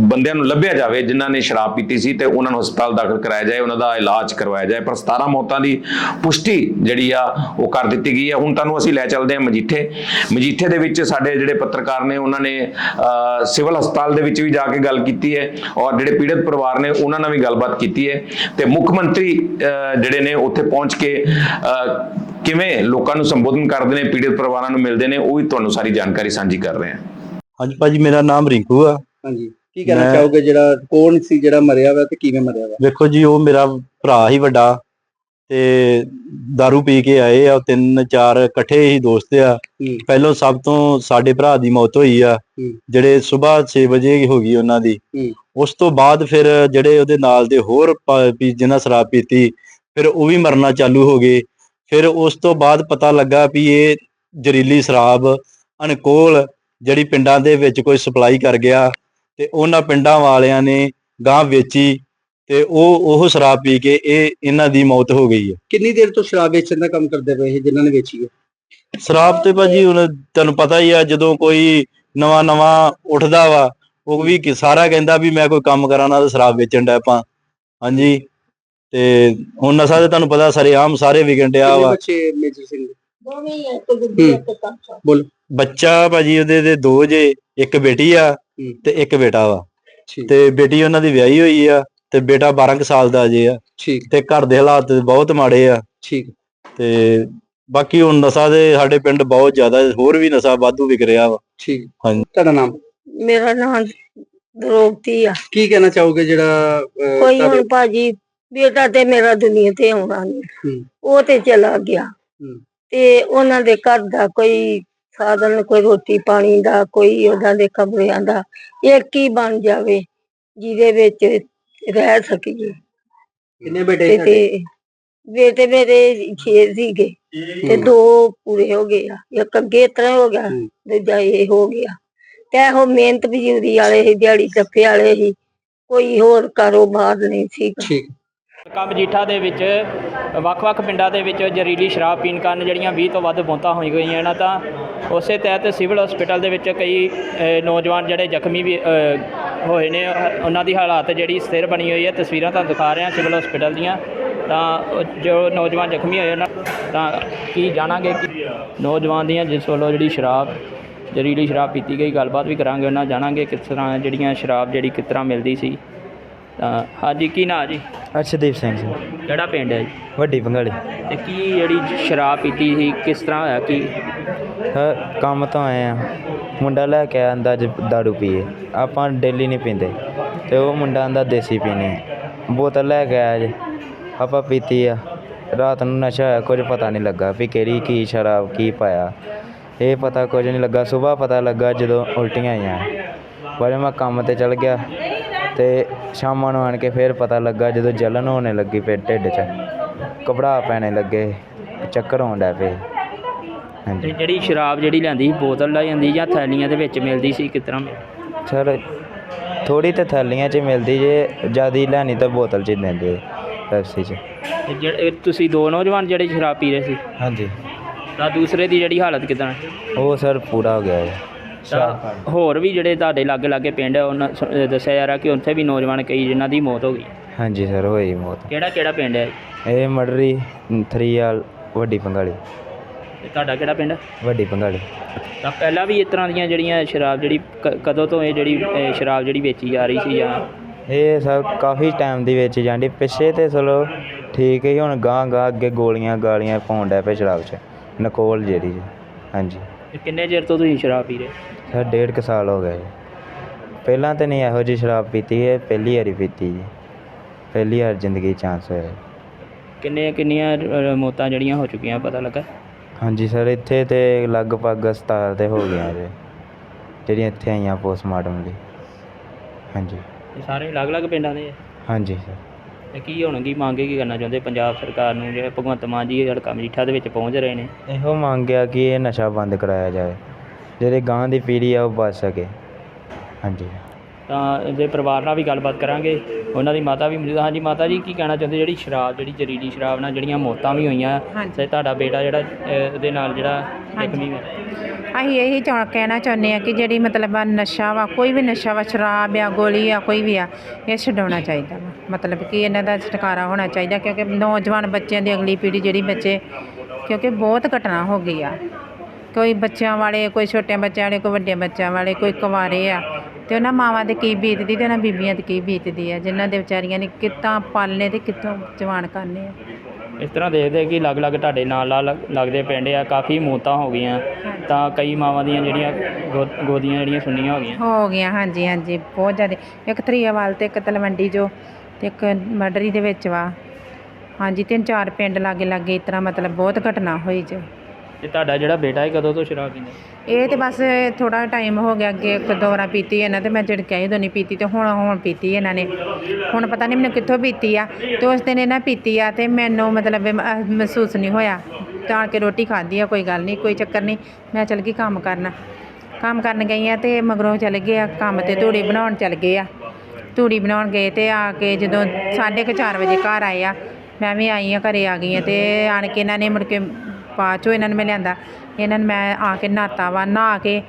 ਬੰਦਿਆਂ ਨੂੰ ਲੱਭਿਆ ਜਾਵੇ ਜਿਨ੍ਹਾਂ ਨੇ ਸ਼ਰਾਬ ਪੀਤੀ ਸੀ ਤੇ ਉਹਨਾਂ ਨੂੰ ਹਸਪਤਾਲ ਦਾਖਲ ਕਰਾਇਆ ਜਾਏ ਉਹਨਾਂ ਦਾ ਇਲਾਜ ਕਰਵਾਇਆ ਜਾਏ। ਪਰ 17 ਮੌਤਾਂ ਦੀ ਪੁਸ਼ਟੀ ਜਿਹੜੀ ਆ ਉਹ ਕਰ ਦਿੱਤੀ ਗਈ ਹੈ। ਹੁਣ ਤੁਹਾਨੂੰ ਅਸੀਂ ਲੈ ਚੱਲਦੇ ਹਾਂ ਮਜੀਠੇ। ਮਜੀਠੇ ਦੇ ਵਿੱਚ ਸਾਡੇ ਜਿਹੜੇ ਪੱਤਰਕਾਰ ਨੇ ਉਹਨਾਂ ਨੇ ਅਹ, ਸਿਵਲ ਹਸਪਤਾਲ ਦੇ ਵਿੱਚ ਵੀ ਜਾ ਕੇ ਗੱਲ ਕੀਤੀ ਹੈ ਔਰ ਜਿਹੜੇ ਪੀੜਤ ਪਰਿਵਾਰ ਨੇ ਉਹਨਾਂ ਨਾਲ ਵੀ ਗੱਲਬਾਤ ਕੀਤੀ ਹੈ। ਤੇ ਮੁੱਖ ਮੰਤਰੀ ਅਹ, ਜਿਹੜੇ ਨੇ ਉੱਥੇ ਪਹੁੰਚ ਕੇ ਅਹ, ਕਿਵੇਂ ਲੋਕਾਂ ਨੂੰ ਸੰਬੋਧਨ ਕਰਦੇ ਨੇ ਪੀੜਿਤ ਪਰਿਵਾਰਾਂ ਨੂੰ ਮਿਲਦੇ ਨੇ ਉਹ ਵੀ ਤੁਹਾਨੂੰ ਸਾਰੀ ਜਾਣਕਾਰੀ ਸਾਂਝੀ ਕਰ ਰਹੇ ਹਾਂ ਹਾਂਜੀ ਭਾਜੀ ਮੇਰਾ ਨਾਮ ਰਿੰਕੂ ਆ। ਹਾਂਜੀ ਕੀ ਕਹਿਣਾ ਚਾਹੋਗੇ ਜਿਹੜਾ ਕੌਣ ਸੀ ਜਿਹੜਾ ਮਰਿਆ ਵਾ ਤੇ ਕਿਵੇਂ ਮਰਿਆ ਵਾ? ਵੇਖੋ ਜੀ ਉਹ ਮੇਰਾ ਭਰਾ ਹੀ ਵੱਡਾ ਤੇ दारू ਪੀ ਕੇ ਆਏ ਆ ਤਿੰਨ ਚਾਰ ਇਕੱਠੇ ਹੀ ਦੋਸਤ ਆ। ਪਹਿਲੋਂ ਸਭ ਤੋਂ ਸਾਡੇ ਭਰਾ ਦੀ ਮੌਤ ਹੋਈ ਆ। ਜਿਹੜੇ ਸਵੇਰ 6 ਵਜੇ ਹੋ ਗਈ ਉਹਨਾਂ ਦੀ। ਉਸ ਤੋਂ ਬਾਅਦ ਫਿਰ ਜਿਹੜੇ ਉਹਦੇ ਨਾਲ ਦੇ ਹੋਰ ਵੀ ਜਿਨ੍ਹਾਂ ਸ਼ਰਾਬ ਪੀਤੀ ਫਿਰ ਉਹ ਵੀ ਮਰਨਾ ਚਾਲੂ ਹੋ ਗਏ। ਫਿਰ ਉਸ ਤੋਂ ਬਾਅਦ ਪਤਾ ਲੱਗਾ ਵੀ ਇਹ ਜ਼ਹਿਰੀਲੀ ਸ਼ਰਾਬ ਅਨਕੋਲ ਜਿਹੜੀ ਪਿੰਡਾਂ ਦੇ ਵਿੱਚ ਕੋਈ ਸਪਲਾਈ ਕਰ ਗਿਆ ਤੇ ਉਹਨਾਂ ਪਿੰਡਾਂ ਵਾਲਿਆਂ ਨੇ ਗਾਂ ਵੇਚੀ ਤੇ ਉਹ ਉਹ ਸ਼ਰਾਬ ਪੀ ਕੇ ਇਹ ਇਹਨਾਂ ਦੀ ਮੌਤ ਹੋ ਗਈ ਹੈ। ਕਿੰਨੀ ਦੇਰ ਤੋਂ ਸ਼ਰਾਬ ਵੇਚਣ ਦਾ ਕੰਮ ਕਰਦੇ ਪਏ ਇਹ ਜਿਨ੍ਹਾਂ ਨੇ ਵੇਚੀ ਹੈ? ਸ਼ਰਾਬ ਤੇ ਭਾਜੀ ਹੁਣ ਤੁਹਾਨੂੰ ਪਤਾ ਹੀ ਆ ਜਦੋਂ ਕੋਈ ਨਵਾਂ ਨਵਾਂ ਉੱਠਦਾ ਵਾ ਉਹ ਵੀ ਕਿ ਸਾਰਾ ਕਹਿੰਦਾ ਵੀ ਮੈਂ ਕੋਈ ਕੰਮ ਕਰਾਂ ਨਾ ਤੇ ਸ਼ਰਾਬ ਵੇਚਣ ਦਾ ਆਪਾਂ। ਹਾਂਜੀ। ਤੇ ਹੁਣ ਨਸ਼ਾ ਤੇ ਤੁਹਾਨੂੰ ਪਤਾ ਸਰੇਆਮ ਸਾਰੇ ਵਿਕਣ ਡਿਆ ਵਾ। ਬੱਚੇ ਮੇਜਰ ਸਿੰਘ? ਦੇ? ਦੋਵੇਂ ਹੀ ਆ, ਇੱਕ ਦੂਜੇ ਇੱਕ ਕਾਕਾ। ਬੱਚਾ ਭਾਜੀ ਉਹਦੇ ਦੇ ਦੋ ਜੇ ਇੱਕ ਬੇਟੀ ਆ ਹੂੰ। ਤੇ ਇੱਕ ਬੇਟਾ ਵਾ। ਠੀਕ। ਤੇ ਬੇਟੀ ਉਹਨਾਂ ਦੀ ਵਿਆਹੀ ਹੋਈ ਆ ਤੇ ਬੇਟਾ 12 ਕੁ ਸਾਲ ਦਾ ਅਜੇ ਆ। ਠੀਕ। ਤੇ ਘਰ ਦੇ ਹਾਲਾਤ ਬਹੁਤ ਮਾੜੇ ਆ। ਠੀਕ। ਤੇ ਬਾਕੀ ਹੁਣ ਨਸ਼ਾ ਦੇ ਸਾਡੇ ਪਿੰਡ ਬਹੁਤ ਜ਼ਿਆਦਾ ਹੋਰ ਵੀ ਨਸ਼ਾ ਵਾਧੂ ਵਿਕ ਰਿਹਾ ਵਾ। ਠੀਕ। ਹਾਂਜੀ। ਤੁਹਾਡਾ ਨਾਮ? ਮੇਰਾ ਨਾਮ ਦਰੋਗਤੀ ਆ। ਕੀ ਕਹਿਣਾ ਚਾਹੋਗੇ ਜਿਹੜਾ ਅਹ, ਕੋਈ ਤੁਹਾਡੇ- ਹੁਣ ਭਾਜੀ ਬੇਟਾ ਤੇ ਮੇਰਾ ਦੁਨੀਆ ਤੇ ਆਉਣਾ ਨਹੀਂ। ਉਹ ਤੇ ਚਲਾ ਗਿਆ। ਤੇ ਉਹਨਾਂ ਦੇ ਘਰ ਦਾ ਕੋਈ ਸਾਧਨ ਕੋਈ ਰੋਟੀ ਪਾਣੀ ਦਾ ਕੋਈ ਉਹਨਾਂ ਦੇ ਕਮਰਿਆਂ ਦਾ ਇੱਕ ਹੀ ਬਣ ਜਾਵੇ ਜਿਹਦੇ ਵਿੱਚ ਰਹਿ ਸਕੀਏ। ਕਿੰਨੇ ਬੇਟੇ ਤੇ ਬੇਟੇ ਮੇਰੇ ਛੇ ਸੀਗੇ। ਤੇ ਦੋ ਪੂਰੇ ਹੋ ਗਏ ਆ। ਇੱਕ ਅੱਗੇ ਤਰ੍ਹਾਂ ਹੋ ਗਿਆ। ਦੂਜਾ ਇਹ ਹੋ ਗਿਆ। ਤੇ ਉਹ ਮਿਹਨਤ ਮਜ਼ਦੂਰੀ ਵਾਲੇ ਸੀ ਦਿਹਾੜੀ ਟੱਪੇ ਵਾਲੇ ਸੀ। ਕੋਈ ਹੋਰ ਕਾਰੋਬਾਰ ਨਹੀਂ ਸੀ ਠੀਕ। ਹਲਕਾ ਮਜੀਠਾ ਦੇ ਵਿੱਚ ਵੱਖ-ਵੱਖ ਪਿੰਡਾਂ ਦੇ ਵਿੱਚ ਜ਼ਹਿਰੀਲੀ ਸ਼ਰਾਬ ਪੀਣ ਕਾਰਨ ਜਿਹੜੀਆਂ 20 ਤੋਂ ਵੱਧ ਮੌਤਾਂ ਹੋਈ ਗਈਆਂ ਇਹਨਾਂ ਤਾਂ। ਉਸੇ ਤਹਿਤ ਸਿਵਲ ਹਸਪੀਟਲ ਦੇ ਵਿੱਚ ਕਈ ਨੌਜਵਾਨ ਜਿਹੜੇ ਜ਼ਖਮੀ ਵੀ ਹੋਏ ਨੇ, ਉਹਨਾਂ ਦੀ ਹਾਲਾਤ ਜਿਹੜੀ ਸਥਿਰ ਬਣੀ ਹੋਈ ਹੈ, ਤਸਵੀਰਾਂ ਤੁਹਾਨੂੰ ਦਿਖਾ ਰਹੇ ਹਾਂ ਸਿਵਲ ਹਸਪੀਟਲ ਦੀਆਂ। ਤਾਂ ਜੋ ਨੌਜਵਾਨ ਜ਼ਖਮੀ ਹੋਏ ਉਹਨਾਂ, ਤਾਂ ਕੀ ਜਾਣਾਂਗੇ ਕਿ ਨੌਜਵਾਨ ਦੀਆਂ ਜਿਸ ਵੱਲੋਂ ਜਿਹੜੀ ਸ਼ਰਾਬ, ਜ਼ਹਿਰੀਲੀ ਸ਼ਰਾਬ ਪੀਤੀ ਗਈ, ਗੱਲਬਾਤ ਵੀ ਕਰਾਂਗੇ, ਉਹਨਾਂ ਜਾਣਾਂਗੇ ਕਿਸ ਤਰ੍ਹਾਂ ਜਿਹੜੀਆਂ ਸ਼ਰਾਬ ਜਿਹੜੀ ਕਿਸ ਤਰ੍ਹਾਂ ਮਿਲਦੀ ਸੀ। ਤਾਂ ਹਾਂਜੀ ਕੀ ਨਾਂ ਜੀ? ਅਰਸ਼ਦੀਪ ਸਿੰਘ ਜੀ। ਕਿਹੜਾ ਪਿੰਡ ਹੈ ਜੀ? ਵੱਡੀ ਪੰਗਾਲੀ ਤੇ ਕੀ ਜਿਹੜੀ ਸ਼ਰਾਬ ਪੀਤੀ ਸੀ ਕਿਸ ਤਰ੍ਹਾਂ ਹੋਇਆ ਕੀ? ਕੰਮ ਤੋਂ ਆਏ ਆ। ਮੁੰਡਾ ਲੈ ਕੇ ਆਂਦਾ ਅੱਜ ਦਾਰੂ ਪੀਏ। ਆਪਾਂ ਡੇਲੀ ਨਹੀਂ ਪੀਂਦੇ। ਤੇ ਉਹ ਮੁੰਡਾ ਆਂਦਾ ਦੇਸੀ ਪੀਣੀ ਹੈ। ਬੋਤਲ ਲੈ ਕੇ ਆਇਆ ਜੀ। ਆਪਾਂ ਪੀਤੀ ਆ। ਰਾਤ ਨੂੰ ਨਸ਼ਾ ਹੋਇਆ ਕੁਝ ਪਤਾ ਨਹੀਂ ਲੱਗਾ ਵੀ ਕਿਹੜੀ ਕੀ ਸ਼ਰਾਬ ਕੀ ਪਾਇਆ। ਇਹ ਪਤਾ ਕੁਝ ਨਹੀਂ ਲੱਗਾ। ਸਵੇਰ ਪਤਾ ਲੱਗਾ ਜਦੋਂ ਉਲਟੀਆਂ ਆਈਆਂ। ਪਰ ਮੈਂ ਕੰਮ ਤੇ ਚਲ ਗਿਆ। ਤੇ ਸ਼ਾਮਾਂ ਨੂੰ ਆਣ ਕੇ ਫਿਰ ਪਤਾ ਲੱਗਾ ਜਦੋਂ ਜਲਨ ਹੋਣੇ ਲੱਗੀ ਫਿਰ ਢਿੱਡ 'ਚ ਘਬਰਾ ਪੈਣੇ ਲੱਗੇ ਚੱਕਰ ਆਉਣ ਡੈ ਪਏ। ਤੇ ਹਾਂਜੀ। ਜਿਹੜੀ ਸ਼ਰਾਬ ਜਿਹੜੀ ਲੈਂਦੀ ਸੀ ਬੋਤਲ ਲੈ ਜਾਂਦੀ ਜਾਂ ਥੈਲੀਆਂ ਦੇ ਵਿੱਚ ਮਿਲਦੀ ਸੀ ਕਿਸ ਤਰ੍ਹਾਂ ਮਿਲ- ਸਰ ਥੋੜੀ ਤੇ ਥੈਲੀਆਂ 'ਚ ਮਿਲਦੀ ਜੇ ਜਿਆਦੀ ਲੈਣੀ ਤਾਂ ਬੋਤਲ 'ਚ ਹੀ ਦਿੰਦੇ ਪੈਪਸੀ 'ਚ। ਤੇ ਜਿਹੜੇ ਤੁਸੀਂ ਦੋ ਨੌਜਵਾਨ ਜਿਹੜੇ ਸ਼ਰਾਬ ਪੀ ਰਹੇ ਸੀ? ਹਾਂਜੀ। ਤਾਂ ਦੂਸਰੇ ਦੀ ਜਿਹੜੀ ਹਾਲਤ ਕਿਦਾਂ? ਉਹ ਸਰ ਪੂਰਾ ਹੋ ਗਿਆ ਹੈ। ਤਾਂ ਹੋਰ ਵੀ ਜਿਹੜੇ ਤੁਹਾਡੇ ਲਾਗੇ ਲਾਗੇ ਪਿੰਡ ਹੈ ਉਹਨਾਂ ਸ- ਦੱਸਿਆ ਜਾ ਰਿਹਾ ਕਿ ਉੱਥੇ ਵੀ ਨੌਜਵਾਨ ਕਈ ਜਿਨ੍ਹਾਂ ਦੀ ਮੌਤ ਹੋ ਗਈ। ਹਾਂਜੀ ਸਰ ਹੋਈ ਮੌਤ। ਕਿਹੜਾ ਕਿਹੜਾ ਪਿੰਡ ਹੈ? ਇਹ ਮੜਰੀ ਥਰੀਆਲ ਵੱਡੀ ਪੰਗਾਲੀ। ਤੇ ਤੁਹਾਡਾ ਕਿਹੜਾ ਪਿੰਡ? ਵੱਡੀ ਪੰਗਾਲੀ। ਤਾਂ ਪਹਿਲਾਂ ਵੀ ਇਸ ਤਰ੍ਹਾਂ ਦੀਆਂ ਜਿਹੜੀਆਂ ਸ਼ਰਾਬ ਜਿਹੜੀ ਕ- ਕਦੋਂ ਤੋਂ ਇਹ ਜਿਹੜੀ ਸ਼ਰਾਬ ਜਿਹੜੀ ਵੇਚੀ ਜਾ ਰਹੀ ਸੀ ਜਾਂ ਇਹ ਸਭ ਕਾਫੀ ਟਾਈਮ ਦੀ ਵਿੱਚ ਜਾਂਦੀ ਪਿੱਛੇ ਤੇ ਚਲੋ ਠੀਕ ਹੀ ਹੁਣ ਗਾਂ ਗਾਂ ਅੱਗੇ ਗੋਲੀਆਂ ਗਾਲੀਆਂ ਪਾਉਣ ਡੈ ਪਏ ਸ਼ਰਾਬ 'ਚ ਨਕੋਲ ਜਿਹੜੀ ਜੀ ਹਾਂਜੀ। ਤੇ ਕਿੰਨੇ ਚਿਰ ਤੋਂ ਤੁਸੀਂ ਸ਼ਰਾਬ ਪੀ ਰਹੇ? ਸਰ ਡੇਢ ਕੁ ਸਾਲ ਹੋ ਗਏ ਪਹਿਲਾਂ ਤਾਂ ਨਹੀਂ ਇਹੋ ਜਿਹੀ ਸ਼ਰਾਬ ਪੀਤੀ ਹੈ ਪਹਿਲੀ ਵਾਰੀ ਪੀਤੀ ਜੀ। ਪਹਿਲੀ ਵਾਰ ਜ਼ਿੰਦਗੀ 'ਚ ਚਾਂਸ ਹੋਇਆ ਕਿੰਨੇ ਕਿੰਨੀਆਂ ਅਹ, ਮੌਤਾਂ ਜਿਹੜੀਆਂ ਹੋ ਚੁੱਕੀਆਂ ਪਤਾ ਲੱਗਾ? ਹਾਂਜੀ ਸਰ ਇੱਥੇ ਤੇ ਲਗਭਗ 17 ਤੇ ਹੋ ਗਈਆਂ ਜੇ। ਜਿਹੜੀਆਂ ਇੱਥੇ ਆਈਆਂ ਪੋਸਟਮਾਰਟਮ ਲਈ। ਹਾਂਜੀ। ਇਹ ਸਾਰੇ ਅਲੱਗ-ਅਲੱਗ ਪਿੰਡਾਂ ਦੇ ਆ? ਹਾਂਜੀ ਸਰ। ਤੇ ਕੀ ਹੁਣ ਕੀ ਮੰਗੇ ਕੀ ਕਰਨਾ ਚਾਹੁੰਦੇ? ਪੰਜਾਬ ਸਰਕਾਰ ਨੂੰ ਜਿਹੜੇ ਭਗਵੰਤ ਮਾਨ ਜੀ ਹੜਕਾ ਮਜੀਠਾ ਦੇ ਵਿੱਚ ਪਹੁੰਚ ਰਹੇ ਨੇ। ਇਹੋ ਮੰਗਿਆ ਕਿ ਇਹ ਨਸ਼ਾ ਬੰਦ ਕਰਾਇਆ ਜਾਵੇ। ਜਿਹੜੇ ਗਾਂ ਦੀ ਪੀੜ੍ਹੀ ਆ ਉਹ ਬਚ ਸਕੇ। ਹਾਂਜੀ। ਤਾਂ ਇਹਦੇ ਪਰਿਵਾਰ ਨਾਲ ਵੀ ਗੱਲਬਾਤ ਕਰਾਂਗੇ। ਉਹਨਾਂ ਦੀ ਮਾਤਾ ਵੀ ਮੌਜੂਦ ਹਾਂਜੀ ਮਾਤਾ ਜੀ ਕੀ ਕਹਿਣਾ ਚਾਹੁੰਦੇ? ਜਿਹੜੀ ਸ਼ਰਾਬ ਜਿਹੜੀ ਜ਼ਹਿਰੀਲੀ ਸ਼ਰਾਬ ਨਾਲ ਜਿਹੜੀਆਂ ਮੌਤਾਂ ਵੀ ਹੋਈਆਂ ਤੇ ਤੁਹਾਡਾ ਬੇਟਾ ਜਿਹੜਾ ਅਹ, ਉਹਦੇ ਨਾਲ ਜਿਹੜਾ ਜ਼ਖਮੀ ਹੋਇਆ ਅਸੀਂ ਇਹੀ ਚਾਹ ਕਹਿਣਾ ਚਾਹੁੰਦੇ ਆ ਕਿ ਜਿਹੜੀ ਮਤਲਬ ਆ ਨਸ਼ਾ ਵਾ ਕੋਈ ਵੀ ਨਸ਼ਾ ਵਾ ਸ਼ਰਾਬ ਆ ਗੋਲੀ ਆ ਕੋਈ ਵੀ ਆ ਇਹ ਛਡਾਉਣਾ ਚਾਹੀਦਾ ਵਾ। ਮਤਲਬ ਕਿ ਇਹਨਾਂ ਦਾ ਛੁਟਕਾਰਾ ਹੋਣਾ ਚਾਹੀਦਾ ਕਿਉਂਕਿ ਨੌਜਵਾਨ ਬੱਚਿਆਂ ਦੀ ਅਗਲੀ ਪੀੜ੍ਹੀ ਜਿਹੜੀ ਬੱਚੇ ਕਿਉਂਕਿ ਬਹੁਤ ਘਟਨਾ ਹੋ ਗਈ ਆ। ਕੋਈ ਬੱਚਿਆਂ ਵਾਲੇ ਕੋਈ ਛੋਟੇ ਬੱਚਿਆਂ ਵਾਲੇ ਕੋਈ ਵੱਡੇ ਬੱਚਿਆਂ ਵਾਲੇ ਕੋਈ ਕੁਆਰੇ ਆ। ਤੇ ਉਹਨਾਂ ਮਾਵਾਂ ਦੇ ਕੀ ਬੀਤਦੀ ਤੇ ਉਹਨਾਂ ਬੀਬੀਆਂ ਤੇ ਕੀ ਬੀਤਦੀ ਆ ਜਿਨ੍ਹਾਂ ਦੇ ਵਿਚਾਰੀਆਂ ਨੇ ਕਿੱਦਾਂ ਪਾਲਨੇ ਤੇ ਕਿੱਥੋਂ ਜਵਾਨ ਕਰਨੇ ਆ। ਇਸ ਤਰ੍ਹਾਂ ਦੇਖਦੇ ਕਿ ਅਲੱਗ-ਅਲੱਗ ਤੁਹਾਡੇ ਨਾਲ ਨਾਲ ਲੱਗਦੇ ਪਿੰਡ ਆ ਕਾਫੀ ਮੌਤਾਂ ਹੋ ਗਈਆਂ। ਤਾਂ ਕਈ ਮਾਵਾਂ ਦੀਆਂ ਜਿਹੜੀਆਂ ਗੋ- ਗੋਦੀਆਂ ਜਿਹੜੀਆਂ ਸੁੰਨੀਆਂ ਹੋ ਗਈਆਂ। ਹੋ ਗਿਆ ਹਾਂਜੀ ਹਾਂਜੀ ਬਹੁਤ ਜ਼ਿਆਦਾ। ਇੱਕ ਤਰੀਆਵਾਲ ਤੇ ਇੱਕ ਤਲਵੰਡੀ ਜੋ ਤੇ ਇੱਕ ਮਡਰੀ ਦੇ ਵਿੱਚ ਵਾ। ਹਾਂਜੀ ਤਿੰਨ ਚਾਰ ਪਿੰਡ ਲਾਗੇ ਲਾਗੇ ਇਸ ਤਰ੍ਹਾਂ ਮਤਲਬ ਬਹੁਤ ਘਟਨਾ ਹੋਈ ਜੋ। ਤੇ ਤੁਹਾਡਾ ਜਿਹੜਾ ਬੇਟਾ ਹੈ ਕਦੋਂ ਤੋਂ ਸ਼ਰਾਬ ਪੀਂਦਾ? ਇਹ ਤੇ ਬਸ ਥੋੜਾ ਟਾਈਮ ਹੋ ਗਿਆ ਅੱਗੇ ਇੱਕ ਦੋ ਵਾਰਾਂ ਪੀਤੀ ਇਹਨਾਂ ਤੇ, ਮੈਂ ਝਿੜਕਿਆ ਹੀ ਦੋਨੀ ਪੀਤੀ ਤੇ ਹੁਣ ਹੁਣ ਪੀਤੀ ਇਹਨਾਂ ਨੇ। ਹੁਣ ਪਤਾ ਨਹੀਂ ਮੈਨੂੰ ਕਿੱਥੋਂ ਪੀਤੀ ਆ ਤੇ ਉਸ ਦਿਨ ਇਹਨਾਂ ਪੀਤੀ ਆ ਤੇ ਮੈਨੂੰ ਮਤਲਬ ਇਹ ਮ- ਅਹ, ਮਹਿਸੂਸ ਨਹੀਂ ਹੋਇਆ। ਤਾਂ ਕੇ ਰੋਟੀ ਖਾਧੀ ਆ, ਕੋਈ ਗੱਲ ਨਹੀਂ ਕੋਈ ਚੱਕਰ ਨਹੀਂ ਮੈਂ ਚਲ ਗਈ ਕੰਮ ਕਰਨ। ਕੰਮ ਕਰਨ ਗਈ ਆ ਤੇ ਮਗਰੋਂ ਚਲੇ ਗਏ ਆ, ਕੰਮ ਤੇ ਧੂੜੀ ਬਣਾਉਣ ਚਲ ਗਏ ਆ। ਧੂੜੀ ਬਣਾਉਣ ਗਏ ਤੇ ਆ ਕੇ ਜਦੋਂ 4:30 ਵਜੇ ਘਰ ਆਏ ਆ, ਮੈਂ ਵੀ ਆਈ ਆ, ਘਰੇ ਆ ਗਈ ਆ ਤੇ ਆਣ ਕੇ ਇਹਨਾਂ ਨੇ ਮੁੜ ਕੇ ਬਾਅਦ ਚੋਂ, ਇਹਨਾਂ ਨੂੰ ਮੈਂ ਲਿਆਂਦਾ। ਇਹਨਾਂ ਨੂੰ ਮੈਂ ਆ ਕੇ ਨਹਾਤਾ ਵਾ, ਨਹਾ ਕੇ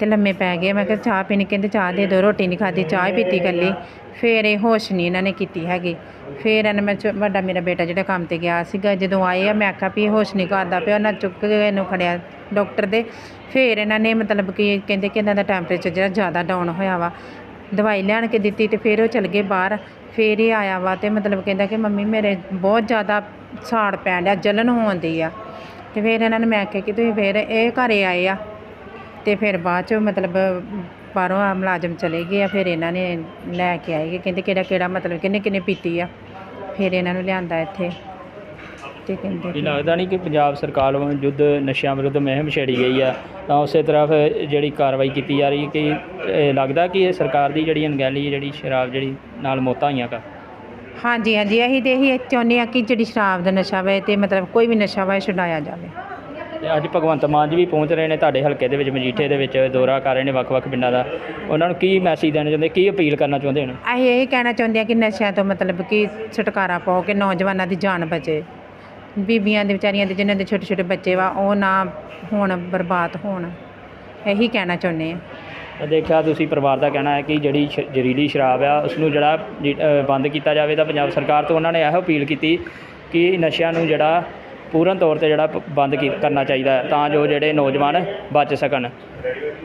ਤੇ ਲੰਮੇ ਪੈ ਗਏ। ਮੈਂ ਕਿਹਾ ਚਾਹ ਪੀਣੀ, ਕਹਿੰਦੇ ਚਾਹ ਦੇ ਦਿਓ, ਰੋਟੀ ਨਹੀਂ ਖਾਧੀ, ਚਾਹ ਹੀ ਪੀਤੀ ਇਕੱਲੀ। ਫਿਰ ਇਹ ਹੋਸ਼ ਨਹੀਂ ਇਹਨਾਂ ਨੇ ਕੀਤੀ ਹੈਗੀ। ਫਿਰ ਇਹਨਾਂ ਮੈਂ ਚ- ਵੱਡਾ ਮੇਰਾ ਬੇਟਾ ਜਿਹੜਾ ਕੰਮ ਤੇ ਗਿਆ ਸੀਗਾ, ਜਦੋਂ ਆਏ ਆ, ਮੈਂ ਆਖਿਆ ਵੀ ਹੋਸ਼ ਨਹੀਂ ਕਰਦਾ ਪਿਆ, ਉਹਨਾਂ ਚੁੱਕ ਕੇ ਇਹਨੂੰ ਖੜਿਆ ਡਾਕਟਰ ਦੇ। ਫਿਰ ਇਹਨਾਂ ਨੇ ਮਤਲਬ ਕਿ ਕਹਿੰਦੇ ਕਿ ਇਹਨਾਂ ਦਾ ਟੈਂਪਰੇਚਰ ਜਿਹੜਾ ਜ਼ਿਆਦਾ ਡਾਊਨ ਹੋਇਆ ਵਾ, ਦਵਾਈ ਲਿਆਣ ਕੇ ਦਿੱਤੀ ਤੇ ਫਿਰ ਉਹ ਚਲ ਗਏ ਬਾਹਰ। ਫਿਰ ਇਹ ਆਇਆ ਵਾ ਤੇ ਮਤਲਬ ਕਹਿੰਦਾ ਕਿ ਮੰਮੀ ਮੇਰੇ ਬਹੁਤ ਜ਼ਿਆਦਾ ਸਾੜ ਪੈਣ ਡਿਆ, ਜਲਨ ਹੋਣ ਦੀ ਆ। ਤੇ ਫਿਰ ਇਹਨਾਂ ਨੇ ਮੈਂ ਆਖਿਆ ਕਿ ਤੁਸੀਂ ਫਿਰ ਇਹ ਘਰੇ ਆਏ ਆ ਤੇ ਫਿਰ ਬਾਅਦ ਚ ਮਤਲਬ ਬਾਹਰੋਂ ਆ ਮੁਲਾਜ਼ਮ ਚਲੇ ਗਏ ਆ, ਫਿਰ ਇਹਨਾਂ ਨੇ ਲੈ ਕੇ ਆਏ ਕਹਿੰਦੇ ਕਿਹੜਾ ਕਿਹੜਾ ਮਤਲਬ ਕਿੰਨੇ ਕਿੰਨੇ ਪੀਤੀ ਆ, ਫਿਰ ਇਹਨਾਂ ਨੂੰ ਲਿਆਂਦਾ ਇੱਥੇ ਤੇ ਕਹਿੰਦੇ ਇਹ ਲੱਗਦਾ ਨਹੀਂ ਕਿ ਪੰਜਾਬ ਸਰਕਾਰ ਵੱਲੋਂ ਯੁੱਧ ਨਸ਼ਿਆਂ ਵਿਰੁੱਧ ਮੁਹਿੰਮ ਛੇੜੀ ਗਈ ਆ, ਤਾਂ ਉਸੇ ਤਰ੍ਹਾਂ ਫਿਰ ਜਿਹੜੀ ਕਾਰਵਾਈ ਕੀਤੀ ਜਾ ਰਹੀ ਹੈ ਕਿ ਇਹ ਲੱਗਦਾ ਕਿ ਇਹ ਸਰਕਾਰ ਦੀ ਜਿਹੜੀ ਅਣਗਹਿਲੀ ਹੈ ਜਿਹੜੀ ਸ਼ਰਾਬ ਜਿਹੜੀ ਨਾਲ ਮੌਤਾਂ ਹੋਈਆਂ ਕਾ? ਹਾਂਜੀ ਹਾਂਜੀ ਅਸੀਂ ਤੇ ਇਹੀ ਚਾਹੁੰਦੇ ਆ ਕਿ ਜਿਹੜੀ ਸ਼ਰਾਬ ਦਾ ਨਸ਼ਾ ਵਾ ਤੇ ਮਤਲਬ ਕੋਈ ਵੀ ਨਸ਼ਾ ਵਾ ਇਹ ਛੁਡਾਇਆ ਜਾਵੇ। ਤੇ ਅੱਜ ਭਗਵੰਤ ਮਾਨ ਜੀ ਵੀ ਪਹੁੰਚ ਰਹੇ ਨੇ ਤੁਹਾਡੇ ਹਲਕੇ ਦੇ ਵਿੱਚ ਮਜੀਠੇ ਦੇ ਵਿੱਚ ਦੌਰਾ ਕਰ ਰਹੇ ਨੇ ਵੱਖ-ਵੱਖ ਪਿੰਡਾਂ ਦਾ। ਉਹਨਾਂ ਨੂੰ ਕੀ ਮੈਸੇਜ ਦੇਣਾ ਚਾਹੁੰਦੇ ਕੀ ਅਪੀਲ ਕਰਨਾ ਚਾਹੁੰਦੇ ਹਨ ਅਸੀਂ ਇਹ ਕਹਿਣਾ ਚਾਹੁੰਦੇ ਆ ਕਿ ਨਸ਼ਿਆਂ ਤੋਂ ਮਤਲਬ ਕਿ ਛੁਟਕਾਰਾ ਪਾਓ ਕਿ ਨੌਜਵਾਨਾਂ ਦੀ ਜਾਨ ਬਚੇ। ਬੀਬੀਆਂ ਦੇ ਵਿਚਾਰੀਆਂ ਦੇ ਜਿਨ੍ਹਾਂ ਦੇ ਛੋਟੇ ਛੋਟੇ ਬੱਚੇ ਵਾ ਉਹ ਨਾ ਹੋਣ ਬਰਬਾਦ ਹੋਣ। ਇਹੀ ਕਹਿਣਾ ਚਾਹੁੰਦੇ ਆ। ਦੇਖਿਆ ਤੁਸੀਂ ਪਰਿਵਾਰ ਦਾ ਕਹਿਣਾ ਹੈ ਕਿ ਜਿਹੜੀ ਸ਼- ਜ਼ਹਿਰੀਲੀ ਸ਼ਰਾਬ ਆ ਉਸ ਨੂੰ ਜਿਹੜਾ ਜੀ- ਅ, ਬੰਦ ਕੀਤਾ ਜਾਵੇ ਤਾਂ ਪੰਜਾਬ ਸਰਕਾਰ ਤੋਂ ਉਹਨਾਂ ਨੇ ਇਹੋ ਅਪੀਲ ਕੀਤੀ ਕਿ ਨਸ਼ਿਆਂ ਨੂੰ ਜਿਹੜਾ ਪੂਰਨ ਤੌਰ ਤੇ ਜਿਹੜਾ ਪ- ਬੰਦ ਕੀ- ਕਰਨਾ ਚਾਹੀਦਾ ਹੈ ਤਾਂ ਜੋ ਜਿਹੜੇ ਨੌਜਵਾਨ ਬਚ ਸਕਣ। ਅ-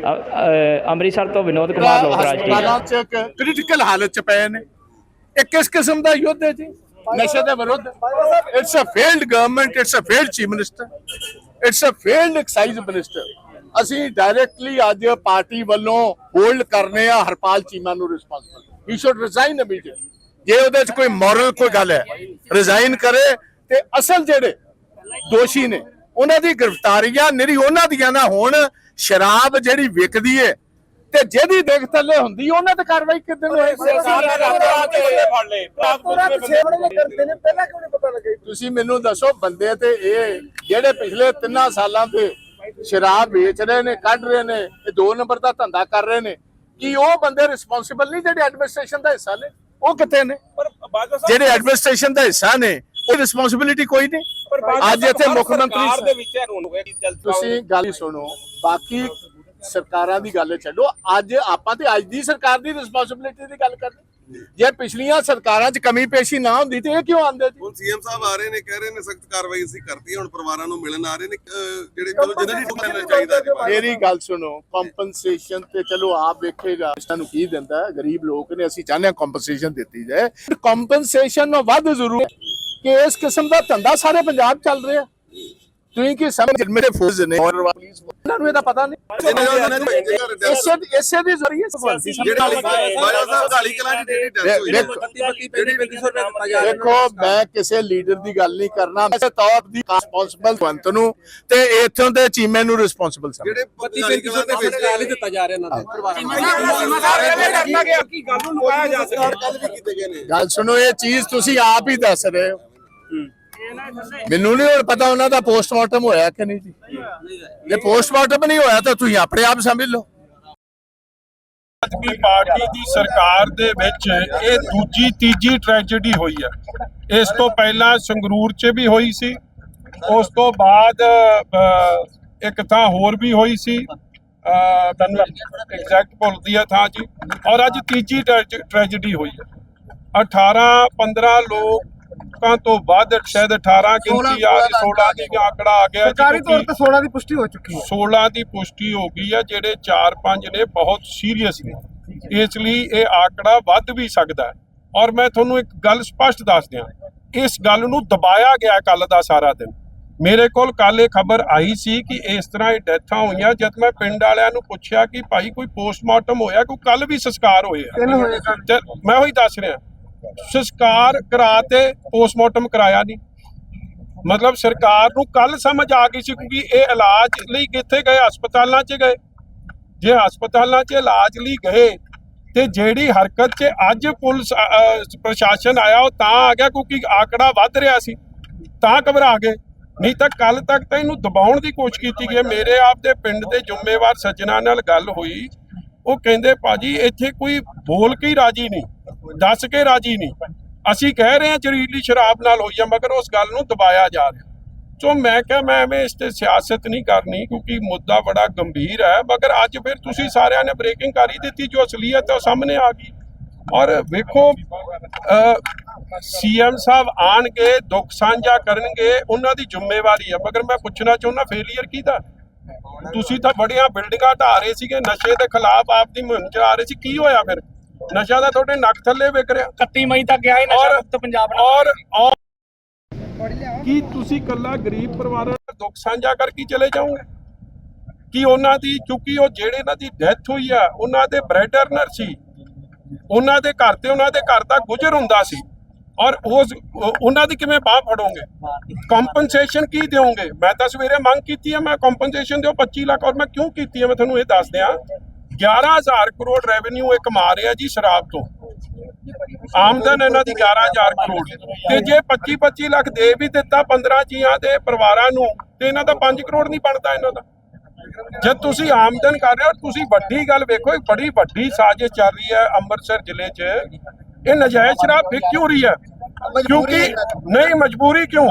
ਅ, ਅੰਮ੍ਰਿਤਸਰ ਤੋਂ ਵਿਨੋਦ ਕੁਮਾਰ ਲੋਕਰਾਜ ਜੀ ਹਸਪਤਾਲਾਂ 'ਚ ਕ੍ਰਿਟੀਕਲ ਹਾਲਤ 'ਚ ਪਏ ਨੇ। ਇਹ ਕਿਸ ਕਿਸਮ ਦਾ ਯੁੱਧ ਹੈ ਜੀ ਨਸ਼ੇ ਦੇ ਵਿਰੁੱਧ। It's a failed government it's a failed chief minister it's a failed excise minister ਅਸੀਂ ਡਾਇਰੈਕਟਲੀ ਅੱਜ ਪਾਰਟੀ ਵੱਲੋਂ ਹੋਲਡ ਕਰਨੇ ਆ ਹਰਪਾਲ ਚੀਮਾ ਨੂੰ responsible he should resign immediately ਜੇ ਉਹਦੇ 'ਚ ਕੋਈ ਮੋਰਲ ਕੋਈ ਗੱਲ ਹੈ ਰਿਜ਼ਾਈਨ ਕਰੇ ਤੇ ਅਸਲ ਜਿਹੜੇ ਦੋਸ਼ੀ ਨੇ ਉਹਨਾਂ ਦੀ ਗ੍ਰਿਫਤਾਰੀਆਂ ਨਿਰੀ ਉਹਨਾਂ ਦੀਆਂ ਨਾ ਹੋਣ ਸ਼ਰਾਬ ਜਿਹੜੀ ਵਿਕਦੀ ਏ ਤੇ ਜਿਹਦੀ ਦੇਖ ਥੱਲੇ ਹੁੰਦੀ ਉਹਨਾਂ ਤੇ ਕਾਰਵਾਈ ਕਿਦਾਂ ਹੋਏ ਸਰਕਾਰ ਨੇ ਰਾਤ ਫੜ ਲਏ? ਤੁਸੀਂ ਮੈਨੂੰ ਦੱਸੋ ਬੰਦੇ ਤੇ ਇਹ ਜਿਹੜੇ ਪਿਛਲੇ ਤਿੰਨਾਂ ਸਾਲਾਂ ਤੇ ਸ਼ਰਾਬ ਵੇਚ ਰਹੇ ਨੇ ਕੱਢ ਰਹੇ ਨੇ ਇਹ ਦੋ ਨੰਬਰ ਦਾ ਧੰਦਾ ਕਰ ਰਹੇ ਨੇ। ਕੀ ਉਹ ਬੰਦੇ ਰਿਸਪੌਂਸਿਬਲ ਨਹੀਂ ਜਿਹੜੇ ਐਡਮਿਨਿਸਟ੍ਰੇਸ਼ਨ ਦਾ ਹਿੱਸਾ ਨੇ? ਉਹ ਕਿੱਥੇ ਨੇ? ਜਿਹੜੇ ਐਡਮਿਨਿਸਟ੍ਰੇਸ਼ਨ ਦਾ ਹਿੱਸਾ ਨੇ ਉਹ ਰਿਸਪੌਂਸਿਬਿਲਿਟੀ ਕੋਈ ਨਹੀਂ। ਅੱਜ ਇੱਥੇ ਮੁੱਖ ਮੰਤਰੀ ਤੁਸੀਂ ਗੱਲ ਸੁਣੋ ਬਾਕੀ ਸਰਕਾਰਾਂ ਦੀ ਗੱਲ ਛੱਡੋ ਅੱਜ ਆਪਾਂ ਤੇ ਅੱਜ ਦੀ ਸਰਕਾਰ ਦੀ ਰਿਸਪੌਂਸਿਬਿਲਿਟੀ ਦੀ ਗੱਲ ਕਰਦੇ ਜੇ ਪਿਛਲੀਆਂ ਸਰਕਾਰਾਂ 'ਚ ਕਮੀ ਪੇਸ਼ੀ ਨਾ ਹੁੰਦੀ ਤੇ ਇਹ ਕਿਉਂ ਆਂਦੇ ਜੀ? ਹੁਣ ਸੀਐਮ ਸਾਹਿਬ ਆ ਰਹੇ ਨੇ ਕਹਿ ਰਹੇ ਨੇ ਸਖਤ ਕਾਰਵਾਈ ਅਸੀਂ ਕਰਤੀ ਹੁਣ ਪਰਿਵਾਰਾਂ ਨੂੰ ਮਿਲਣ ਆ ਰਹੇ ਨੇ ਜਿਹੜੇ ਜਿਹਨਾਂ ਦੀ ਟੁਕਣਾ ਚਾਹੀਦਾ ਮੇਰੀ ਗੱਲ ਸੁਣੋ ਕੰਪਨਸੇਸ਼ਨ ਤੇ ਚਲੋ ਆਪ ਵੇਖੇਗਾ ਸਾਨੂੰ ਕੀ ਦਿੰਦਾ ਗਰੀਬ ਲੋਕ ਨੇ ਅਸੀਂ ਚਾਹੁੰਦੇ ਹਾਂ ਕੰਪਨਸੇਸ਼ਨ ਦਿੱਤੀ ਜਾਏ। ਕੰਪਨਸੇਸ਼ਨ ਨੂੰ ਵੱਧ ਜ਼ਰੂਰ ਕਿ ਇਸ ਕਿਸਮ ਦਾ ਧੰਦਾ ਸਾਰੇ ਪੰਜਾਬ ਚੱਲ ਰਿਹਾ। ਤੁਸੀਂ ਕੀ ਸਮਝ ਮੇਰੇ ਫੋਰਸ ਨੇ। ਔਰ ਪੁਲਿਸ ਇਹਨਾਂ ਨੂੰ ਇਹਦਾ ਪਤਾ ਨਹੀਂ। ਇਸੇ ਇਸੇ ਦੀ ਜ਼ਰੀਏ ਸਿੰਘ ਜਿਹੜੇ ਬਾਜਵਾ ਸਾਹਿਬ ਗਾਲੀ ਕਲਾਂ ਦੀ ਡੇਰੀ ਡੈਥ ਹੋਈ। ਦੇਖੋ ਦੇਖੋ ਮੈਂ ਕਿਸੇ ਲੀਡਰ ਦੀ ਗੱਲ ਨਹੀਂ ਕਰਨਾ। ਮੈਂ ਤੌਰ ਦੀ ਰਿਸਪੌਂਸਿਬਲ ਬੰਤ ਨੂੰ ਤੇ ਇੱਥੋਂ ਦੇ ਚੀਮੇ ਨੂੰ ਰਿਸਪੌਂਸਿਬਲ ਸਮਝ ਜਿਹੜੇ ਗਾਲੀ ਕਲਾਂ ਦੇ ਵਿੱਚ ਨਹੀਂ ਦਿੱਤਾ ਜਾ ਰਿਹਾ ਇਹਨਾਂ ਕੱਲ ਵੀ ਕੀਤੇ ਗਏ ਨੇ ਗੱਲ ਸੁਣੋ ਇਹ ਚੀਜ਼ ਤੁਸੀਂ ਆਪ ਹੀ ਦੱਸ ਰਹੇ ਹੋ। ਮੈਨੂੰ ਨਹੀਂ ਹੁਣ ਪਤਾ ਉਹਨਾਂ ਦਾ ਪੋਸਟਮਾਰਟਮ ਹੋਇਆ ਕਿ ਨਹੀਂ ਜੀ। ਜੇ ਪੋਸਟਮਾਰਟਮ ਨਹੀਂ ਹੋਇਆ ਤਾਂ ਤੁਸੀਂ ਆਪਣੇ ਆਪ ਸਮਝ ਲਓ। ਆਦਮੀ ਪਾਰਟੀ ਦੀ ਸਰਕਾਰ ਦੇ ਵਿੱਚ ਇਹ ਦੂਜੀ, ਤੀਜੀ ਟ੍ਰੈਜੇਡੀ ਹੋਈ ਹੈ ਇਸ ਤੋਂ ਪਹਿਲਾਂ ਸੰਗਰੂਰ 'ਚ ਵੀ ਹੋਈ ਸੀ। ਉਸ ਤੋਂ ਬਾਅਦ ਇੱਕ ਥਾਂ ਹੋਰ ਵੀ ਹੋਈ ਸੀ। ਐਗਜ਼ੈਕਟ ਭੁੱਲਦੀ ਹੈ ਥਾਂ ਜੀ। ਔਰ ਅੱਜ ਤੀਜੀ ਟ੍ਰੈਜੇਡੀ ਹੋਈ ਹੈ 18 15 ਲੋਕ ਤੋਂ ਵੱਧ ਸ਼ਾਇਦ 18 ਗਿਣਤੀ ਆ ਗਈ 16 ਦੀ ਆંકੜਾ ਆ ਗਿਆ ਸਰਕਾਰੀ ਤੌਰ ਤੇ 16 ਦੀ ਪੁਸ਼ਟੀ ਹੋ ਚੁੱਕੀ ਹੈ। 16 ਦੀ ਪੁਸ਼ਟੀ ਹੋ ਗਈ ਹੈ ਜਿਹੜੇ 4-5 ਨੇ ਬਹੁਤ ਸੀਰੀਅਸ ਨੇ। ਇਸ ਲਈ ਇਹ ਆંકੜਾ ਵੱਧ ਵੀ ਸਕਦਾ ਹੈ। ਔਰ ਮੈਂ ਤੁਹਾਨੂੰ ਇੱਕ ਗੱਲ ਸਪਸ਼ਟ ਦੱਸ ਦਿਆਂ ਇਸ ਗੱਲ ਨੂੰ ਦਬਾਇਆ ਗਿਆ ਕੱਲ ਦਾ ਸਾਰਾ ਦਿਨ। ਮੇਰੇ ਕੋਲ ਕੱਲ ਇਹ ਖਬਰ ਆਈ ਸੀ ਕਿ ਇਸ ਤਰ੍ਹਾਂ ਇਹ ਡੈਥਾਂ ਹੋਈਆਂ ਜਦ ਮੈਂ ਪਿੰਡ ਵਾਲਿਆਂ ਨੂੰ ਪੁੱਛਿਆ ਕਿ ਭਾਈ ਕੋਈ ਪੋਸਟਮਾਰਟਮ ਹੋਇਆ ਕੋਈ ਕੱਲ ਵੀ ਸੰਸਕਾਰ ਹੋਏ ਆ? ਮੈਂ ਉਹੀ ਦੱਸ ਰਿਹਾ। ਸੰਸਕਾਰ ਕਰਾ ਤੇ ਪੋਸਟਮਾਰਟਮ ਕਰਾਇਆ ਨਹੀਂ। ਮਤਲਬ ਸਰਕਾਰ ਨੂੰ ਕੱਲ ਸਮਝ ਆ ਗਈ ਸੀ ਕਿਉਂਕਿ ਇਹ ਇਲਾਜ ਲਈ ਕਿੱਥੇ ਗਏ? ਹਸਪਤਾਲਾਂ 'ਚ ਗਏ। ਜੇ ਹਸਪਤਾਲਾਂ 'ਚ ਇਲਾਜ ਲਈ ਗਏ, ਤੇ ਜਿਹੜੀ ਹਰਕਤ 'ਚ ਅੱਜ ਪੁਲਿਸ ਪ੍ਰਸ਼ਾਸਨ ਆਇਆ, ਉਹ ਤਾਂ ਆ ਗਿਆ ਕਿਉਂਕਿ ਆਕੜਾ ਵੱਧ ਰਿਹਾ ਸੀ। ਤਾਂ ਘਬਰਾ ਗਏ। ਨਹੀਂ ਤਾਂ ਕੱਲ ਤੱਕ ਤਾਂ ਇਹਨੂੰ ਦਬਾਉਣ ਦੀ ਕੋਸ਼ਿਸ਼ ਕੀਤੀ ਗਈ। ਮੇਰੇ ਆਪ ਦੇ ਪਿੰਡ ਦੇ ਜ਼ਿੰਮੇਵਾਰ ਸੱਜਣਾ ਨਾਲ ਗੱਲ ਹੋਈ। ਉਹ ਕਹਿੰਦੇ ਭਾਜੀ ਇੱਥੇ ਕੋਈ ਬੋਲ ਕੇ ਹੀ ਰਾਜੀ ਨਹੀਂ, ਦੱਸ ਕੇ ਰਾਜੀ ਨਹੀਂ। ਅਸੀਂ ਕਹਿ ਰਹੇ ਹਾਂ ਜ਼ਹਿਰੀਲੀ ਸ਼ਰਾਬ ਨਾਲ ਹੋਈ ਹੈ ਮਗਰ ਉਸ ਗੱਲ ਨੂੰ ਦਬਾਇਆ ਜਾ ਰਿਹਾ। ਸੋ ਮੈਂ ਕਿਹਾ ਮੈਂ ਐਵੇਂ ਇਸ ਤੇ ਸਿਆਸਤ ਨਹੀਂ ਕਰਨੀ, ਕਿਉਂਕਿ ਮੁੱਦਾ ਬੜਾ ਗੰਭੀਰ ਹੈ, ਮਗਰ ਅੱਜ ਫਿਰ ਤੁਸੀਂ ਸਾਰਿਆਂ ਨੇ ਬ੍ਰੇਕਿੰਗ ਕਰੀ ਦਿੱਤੀ, ਜੋ ਅਸਲੀਅਤ ਹੈ ਉਹ ਸਾਹਮਣੇ ਆ ਗਈ। ਔਰ ਵੇਖੋ ਸੀਐਮ ਸਾਹਿਬ ਆਣਗੇ, ਦੁੱਖ ਸਾਂਝਾ ਕਰਨਗੇ, ਉਹਨਾਂ ਦੀ ਜ਼ਿੰਮੇਵਾਰੀ ਹੈ ਮਗਰ ਮੈਂ ਪੁੱਛਣਾ ਚਾਹੁੰਦਾ ਫੇਲੀਅਰ ਕਿਹਦਾ? ਤੁਸੀਂ ਤਾਂ ਬੜੀਆਂ ਬਿਲਡਿੰਗਾਂ ਢਾ ਰਹੇ ਸੀਗੇ ਨਸ਼ੇ ਦੇ ਖਿਲਾਫ ਆਪਦੀ ਮੁਹਿੰਮ ਚਲਾ ਰਹੇ ਸੀ। ਕੀ ਹੋਇਆ ਫਿਰ? ਨਸ਼ਾ ਤਾਂ ਤੁਹਾਡੇ ਨੱਕ ਥੱਲੇ ਵਿਕ ਰਿਹਾ। 31 ਮਈ ਤੱਕ ਗਿਆ ਔਰ ਪੰਜਾਬ ਔਰ ਔਰ ਕੀ ਤੁਸੀਂ ਕੱਲਾ ਗਰੀਬ ਪਰਿਵਾਰਾਂ ਦਾ ਦੁੱਖ ਸਾਂਝਾ ਕਰਕੇ ਚਲੇ ਜਾਓਗੇ? ਕੀ ਉਹਨਾਂ ਦੀ ਕਿਉਂਕਿ ਉਹ ਜਿਹੜੇ ਇਹਨਾਂ ਦੀ ਡੈਥ ਹੋਈ ਆ ਉਹਨਾਂ ਦੇ ਬ੍ਰੈਡ ਅਰਨਰ ਸੀ। ਉਹਨਾਂ ਦੇ ਘਰ ਤੇ ਉਹਨਾਂ ਦੇ ਘਰ ਦਾ ਗੁਜ਼ਰ ਹੁੰਦਾ ਸੀ। ਔਰ ਉਸ ਉਹਨਾਂ ਦੀ ਕਿਵੇਂ ਬਾਹ ਫੜੋਗੇ? ਕੰਪਨਸੇਸ਼ਨ ਕੀ ਦਿਓਗੇ? ਮੈਂ ਤਾਂ ਸਵੇਰੇ ਮੰਗ ਕੀਤੀ ਹੈ ਮੈਂ ਕੰਪਨਸੇਸ਼ਨ ਦਿਓ 25 ਲੱਖ ਔਰ ਮੈਂ ਕਿਉਂ ਕੀਤੀ ਹੈ ਮੈਂ ਤੁਹਾਨੂੰ ਇਹ ਦੱਸ ਦਿਆਂ 11000 ਕਰੋੜ ਰੈਵਨਿਊ ਇਹ ਕਮਾ ਰਿਹਾ ਜੀ ਸ਼ਰਾਬ ਤੋਂ। ਆਮਦਨ ਇਹਨਾਂ ਦੀ 11000 ਕਰੋੜ। ਤੇ ਜੇ 25 25 ਲੱਖ ਦੇ ਵੀ ਦਿੱਤਾ 15 ਜੀਆਂ ਦੇ ਪਰਿਵਾਰਾਂ ਨੂੰ, ਤੇ ਇਹਨਾਂ ਦਾ 5 ਕਰੋੜ ਨਹੀਂ ਬਣਦਾ ਇਹਨਾਂ ਦਾ। ਜੇ ਤੁਸੀਂ ਆਮਦਨ ਕਰ ਰਹੇ ਹੋ, ਤੁਸੀਂ ਵੱਡੀ ਗੱਲ ਵੇਖੋ ਇੱਕ ਬੜੀ ਵੱਡੀ ਸਾਜ਼ਿਸ਼ ਚੱਲ ਰਹੀ ਹੈ ਅੰਮ੍ਰਿਤਸਰ ਜ਼ਿਲ੍ਹੇ 'ਚ। ਇਹ ਨਜਾਇਜ਼ ਸ਼ਰਾਬ ਵਿਕ ਕਿਉਂ ਰਹੀ ਹੈ। ਕਿਉਂਕਿ ਨਹੀਂ ਮਜਬੂਰੀ ਕਿਉਂ?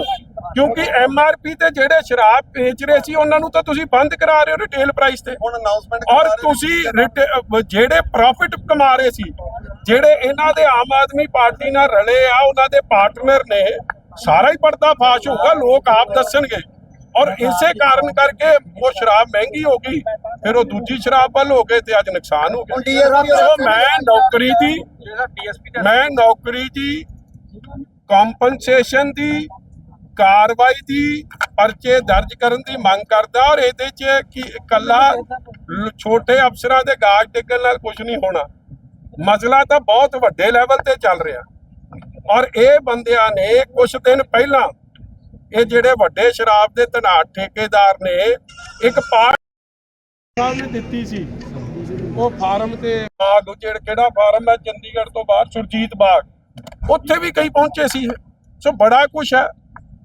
ਕਿਉਂਕਿ ਐਮਆਰਪੀ ਤੇ ਜਿਹੜੇ ਸ਼ਰਾਬ ਵੇਚ ਰਹੇ ਸੀ ਉਹਨਾਂ ਨੂੰ ਤਾਂ ਤੁਸੀਂ ਬੰਦ ਕਰਾ ਰਹੇ ਹੋ ਰਿਟੇਲ ਪ੍ਰਾਈਸ ਤੇ। ਹੁਣ ਅਨਾਉਂਸਮੈਂਟ ਔਰ ਤੁਸੀਂ ਜਿਹੜੇ ਪ੍ਰੋਫਿਟ ਕਮਾ ਰਹੇ ਸੀ ਜਿਹੜੇ ਇਹਨਾਂ ਦੇ ਆਮ ਆਦਮੀ ਪਾਰਟੀ ਨਾਲ ਰਲੇ ਆ ਉਹਨਾਂ ਦੇ ਪਾਰਟਨਰ ਨੇ ਸਾਰਾ ਹੀ ਪਰਦਾ ਫਾਸ਼ ਹੋਊਗਾ ਲੋਕ ਆਪ ਦੱਸਣਗੇ। ਔਰ ਇਸੇ ਕਾਰਨ ਕਰਕੇ ਉਹ ਸ਼ਰਾਬ ਮਹਿੰਗੀ ਹੋ ਗਈ। ਫਿਰ ਉਹ ਦੂਜੀ ਸ਼ਰਾਬ ਵੱਲ ਹੋ ਗਏ ਤੇ ਅੱਜ ਨੁਕਸਾਨ ਹੋ ਗਿਆ। ਮੈਂ ਨੌਕਰੀ ਦੀ ਮੈਂ ਨੌਕਰੀ ਦੀ ਕੰਪਨਸੇਸ਼ਨ ਦੀ ਕਾਰਵਾਈ ਦੀ ਪਰਚੇ ਦਰਜ ਕਰਨ ਦੀ ਮੰਗ ਕਰਦਾ ਔਰ ਇਹਦੇ 'ਚ ਕਿ ਇਕੱਲਾ ਛੋਟੇ ਅਫਸਰਾਂ ਦੇ ਗਾਜ ਡਿੱਗਣ ਨਾਲ ਕੁਝ ਨਹੀਂ ਹੋਣਾ। ਮਸਲਾ ਤਾਂ ਬਹੁਤ ਵੱਡੇ ਲੈਵਲ ਤੇ ਚੱਲ ਰਿਹਾ। ਔਰ ਇਹ ਬੰਦਿਆਂ ਨੇ ਕੁਝ ਦਿਨ ਪਹਿਲਾਂ ਇਹ ਜਿਹੜੇ ਵੱਡੇ ਸ਼ਰਾਬ ਦੇ ਧਨਾਟ ਠੇਕੇਦਾਰ ਨੇ ਇੱਕ ਪਾਰਟ ਸਾਹਿਬ ਨੇ ਦਿੱਤੀ ਸੀ। ਉਹ ਫਾਰਮ ਤੇ ਬਾਗ ਉਹ ਜਿਹੜਾ ਕਿਹੜਾ ਫਾਰਮ ਹੈ ਚੰਡੀਗੜ੍ਹ ਤੋਂ ਬਾਹਰ ਸੁਰਜੀਤ ਬਾਗ। ਉੱਥੇ ਵੀ ਕਈ ਪਹੁੰਚੇ ਸੀ। ਸੋ ਬੜਾ ਕੁਝ ਹੈ।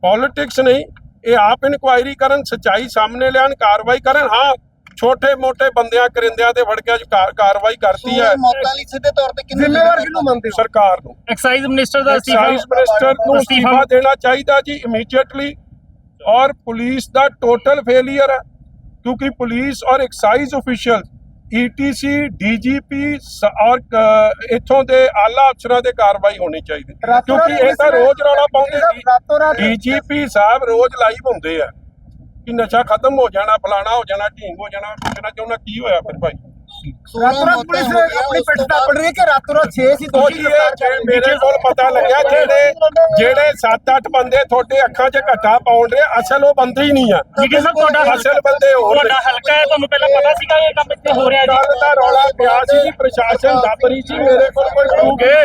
ਪੋਲਿਟਿਕਸ ਨਹੀਂ ਇਹ ਆਪ ਇਨਕੁਆਇਰੀ ਕਰਨ ਸਚਾਈ ਸਾਹਮਣੇ ਲਿਆਣ ਕਾਰਵਾਈ ਕਰਨ। ਹਾਂ ਛੋਟੇ ਮੋਟੇ ਬੰਦਿਆਂ ਕਰਿੰਦਿਆਂ ਤੇ ਵੜ ਕੇ ਅੱਜ ਕਾਰਵਾਈ ਕਰਤੀ ਹੈ। ਮੌਤਾਂ ਲਈ ਸਿੱਧੇ ਤੌਰ ਤੇ ਕਿੰਨੇ ਜ਼ਿੰਮੇਵਾਰ ਕਿਹਨੂੰ ਮੰਨਦੇ ਸਰਕਾਰ ਨੂੰ। ਐਕਸਾਈਜ਼ ਮਿਨਿਸਟਰ ਦਾ ਐਕਸਾਈਜ਼ ਮਿਨਿਸਟਰ ਨੂੰ ਅਸਤੀਫਾ ਦੇਣਾ ਚਾਹੀਦਾ ਜੀ ਇਮੀਡੀਏਟਲੀ ਔਰ ਪੁਲਿਸ ਦਾ ਟੋਟਲ ਫੇਲਿਅਰ ਹੈ। ਕਿਉਂਕਿ ਪੁਲਿਸ ਔਰ ਐਕਸਾਈਜ਼ ਅਫੀਸ਼ੀਅਲ ਈਟੀਸੀ ਡੀਜੀਪੀ ਔਰ ਇੱਥੋਂ ਦੇ ਆਲਾ ਅਫਸਰਾਂ ਦੇ ਕਾਰਵਾਈ ਹੋਣੀ ਚਾਹੀਦੀ ਕਿਉਂਕਿ ਇਹ ਤਾਂ ਰੋਜ਼ ਰੌਲਾ ਪਾਉਂਦੇ ਡੀਜੀਪੀ ਸਾਹਿਬ ਰੋਜ਼ ਲਾਈਵ ਹੁੰਦੇ ਆ ਕਿ ਨਸ਼ਾ ਖਤਮ ਹੋ ਜਾਣਾ ਫਲਾਣਾ ਹੋ ਜਾਣਾ ਢੀਂਗ ਹੋ ਜਾਣਾ ਪੁੱਛਣਾ ਚਾਹੁੰਦਾ ਕੀ ਹੋਇਆ ਫਿਰ ਭਾਈ ਰਾਤੋਂ ਰਾਤ ਪੁਲਿਸ ਆਪਣੀ ਪਿੱਠ ਥਾਪੜ ਰਹੀ ਹੈ ਕਿ ਰਾਤੋਂ ਰਾਤ 6 ਸੀ ਉਹ ਜੀ ਇਹ ਜੇ ਮੇਰੇ ਕੋਲ ਪਤਾ ਲੱਗਿਆ ਜਿਹੜੇ ਜਿਹੜੇ 7-8 ਬੰਦੇ ਤੁਹਾਡੇ ਅੱਖਾਂ 'ਚ ਘੱਟਾ ਪਾਉਣ ਰਹੇ ਅਸਲ ਉਹ ਬੰਦੇ ਹੀ ਨਹੀਂ ਆ। ਜੀ ਸਰ ਤੁਹਾਡਾ ਅਸਲ ਬੰਦੇ ਹੋਰ। ਤੁਹਾਡਾ ਹਲਕਾ ਹੈ ਤੁਹਾਨੂੰ ਪਹਿਲਾਂ ਪਤਾ ਸੀਗਾ ਇਹ ਕੰਮ ਇੱਥੇ ਹੋ ਰਿਹਾ ਜੀ। ਗੱਲ ਦਾ ਰੌਲਾ ਪਿਆ ਸੀ ਜੀ ਪ੍ਰਸ਼ਾਸਨ ਦੱਬ ਰਹੀ ਸੀ ਮੇਰੇ ਕੋਲ ਕੋਈ ਪ੍ਰੂਫ ਹੈ